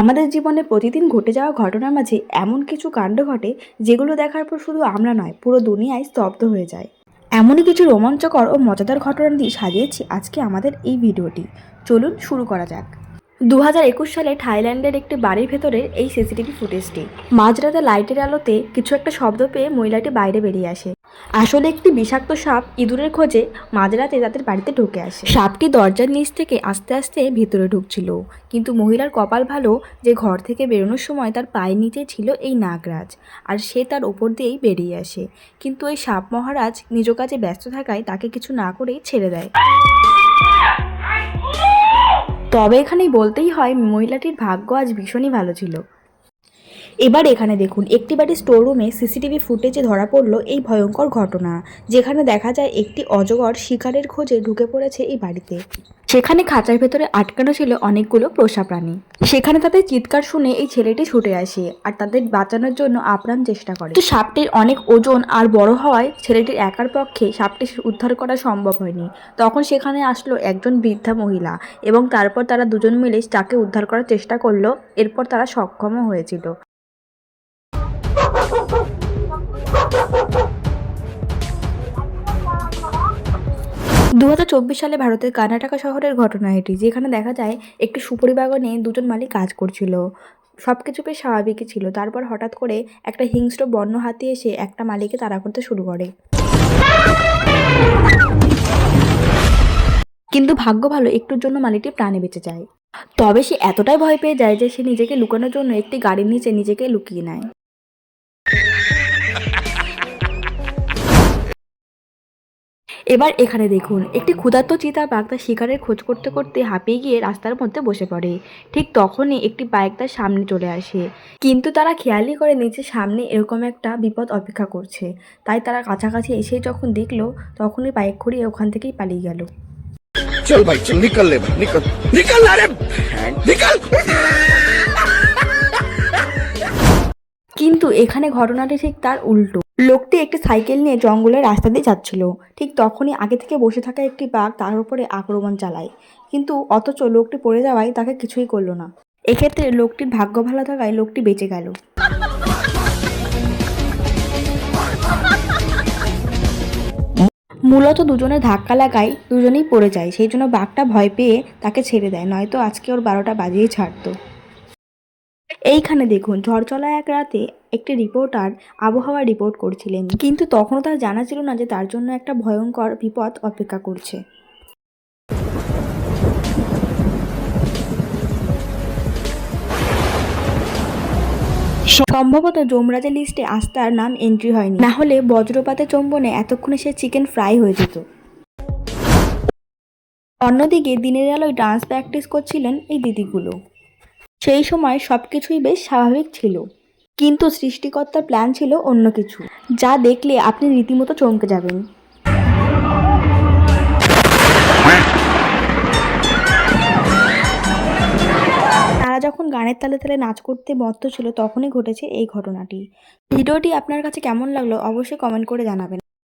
আমাদের জীবনে প্রতিদিন ঘটে যাওয়া ঘটনার মাঝে এমন কিছু কাণ্ড ঘটে, যেগুলো দেখার পর শুধু আমরা নয়, পুরো দুনিয়ায় স্তব্ধ হয়ে যায়। এমনই কিছু রোমাঞ্চকর ও মজাদার ঘটনা দিয়ে সাজিয়েছি আজকে আমাদের এই ভিডিওটি। চলুন শুরু করা যাক। দু হাজার একুশ সালে থাইল্যান্ডের একটি বাড়ির ভেতরের এই সিসিটিভি ফুটেজটি। মাঝরাতে লাইটের আলোতে কিছু একটা শব্দ পেয়ে মহিলাটি বাইরে বেরিয়ে আসে। আসলে একটি বিষাক্ত সাপ ইঁদুরের খোঁজে মাঝরাতে তাদের বাড়িতে ঢুকে আসে। সাপটি দরজার নিচ থেকে আস্তে আস্তে ভিতরে ঢুকছিল, কিন্তু মহিলার কপাল ভালো যে ঘর থেকে বেরোনোর সময় তার পায়ের নিচে ছিল এই নাগরাজ, আর সে তার ওপর দিয়েই বেরিয়ে আসে। কিন্তু এই সাপ মহারাজ নিজ কাজে ব্যস্ত থাকায় তাকে কিছু না করেই ছেড়ে দেয়। তবে এখানেই বলতেই হয়, মহিলাটির ভাগ্য আজ ভীষণই ভালো ছিল। এবার এখানে দেখুন একটি বাড়ির স্টোর রুমে সিসিটিভি ফুটেজে ধরা পড়ল এই ভয়ঙ্কর ঘটনা। যেখানে দেখা যায় একটি অজগর শিকারের খোঁজে ঢুকে পড়েছে এই বাড়িতে। সেখানে খাঁচার ভেতরে আটকানো ছিল অনেকগুলো পোষা প্রাণী। সেখানে তাদের চিৎকার শুনে এই ছেলেটি ছুটে আসে আর তাদের বাঁচানোর জন্য আপ্রাণ চেষ্টা করে। তো সাপটির অনেক ওজন আর বড় হওয়ায় ছেলেটির একার পক্ষে সাপটি উদ্ধার করা সম্ভব হয়নি। তখন সেখানে আসলো একজন বৃদ্ধা মহিলা এবং তারপর তারা দুজন মিলে তাকে উদ্ধার করার চেষ্টা করল। এরপর তারা সক্ষমও হয়েছিল। দু হাজার চব্বিশ সালে ভারতের কর্ণাটকা শহরের ঘটনা এটি, যেখানে দেখা যায় একটি সুপারি বাগানে দুজন মালিক কাজ করছিল। সব কিছু বেশ স্বাভাবিকই ছিল। তারপর হঠাৎ করে একটা হিংস্র বন্য হাতি এসে একটা মালিকে তাড়া করতে শুরু করে। কিন্তু ভাগ্য ভালো, একটুর জন্য মালিকটি প্রাণে বেঁচে যায়। তবে সে এতটাই ভয় পেয়ে যায় যে সে নিজেকে লুকানোর জন্য একটি গাড়ির নিচে নিজেকে লুকিয়ে নেয়। এবার এখানে দেখুন একটি ক্ষুধার্ত চিতা বাঘ তার শিকারের খোঁজ করতে করতে হাঁপিয়ে গিয়ে রাস্তার মধ্যে বসে পড়ে। ঠিক তখনই একটি বাইক তার সামনে চলে আসে। কিন্তু তারা খেয়ালই করে নিচে সামনে এরকম একটা বিপদ অপেক্ষা করছে। তাই তারা কাছাকাছি এসে যখন দেখল তখনই বাইক ঘুরিয়ে ওখান থেকেই পালিয়ে গেল। চল ভাই চল নিকল লে নিকল। নিকল আরে নিকল! কিন্তু এখানে ঘটনাটি ঠিক তার উল্টো। লোকটি একটি সাইকেল নিয়ে জঙ্গলের রাস্তা দিয়ে যাচ্ছিল। ঠিক তখনই আগে থেকে বসে থাকা একটি বাঘ তার উপরে আক্রমণ চালায়। কিন্তু অথচ লোকটি পড়ে যাওয়ায় তাকে কিছুই করল না। এক্ষেত্রে লোকটির ভাগ্য ভালো থাকায় লোকটি বেঁচে গেল। মূলত দুজনে ধাক্কা লাগায় দুজনেই পড়ে যায়। সেই জন্য বাঘটা ভয় পেয়ে তাকে ছেড়ে দেয়। নয়তো আজকে ওর বারোটা বাজিয়ে ছাড়তো। এইখানে দেখুন, ঝড় চলা এক রাতে একটি রিপোর্টার আবহাওয়া রিপোর্ট করছিলেন। কিন্তু তখনও তার জানা ছিল না যে তার জন্য একটা ভয়ঙ্কর বিপদ অপেক্ষা করছে। সম্ভবত যমরাজের লিস্টে আজ তার নাম এন্ট্রি হয়নি। না হলে বজ্রপাতে চম্বনে এতক্ষণে সে চিকেন ফ্রাই হয়ে যেত। অন্যদিকে দিনের আলোয় ডান্স প্র্যাকটিস করছিলেন এই দিদিগুলো। সেই সময় সব কিছুই বেশ স্বাভাবিক ছিল। কিন্তু সৃষ্টিকর্তার প্ল্যান ছিল অন্য কিছু, যা দেখলে আপনি রীতিমতো চমকে যাবেন। তারা যখন গানের তালে তালে নাচ করতে মত্ত ছিল, তখনই ঘটেছে এই ঘটনাটি। ভিডিওটি আপনার কাছে কেমন লাগল অবশ্যই কমেন্ট করে জানাবেন।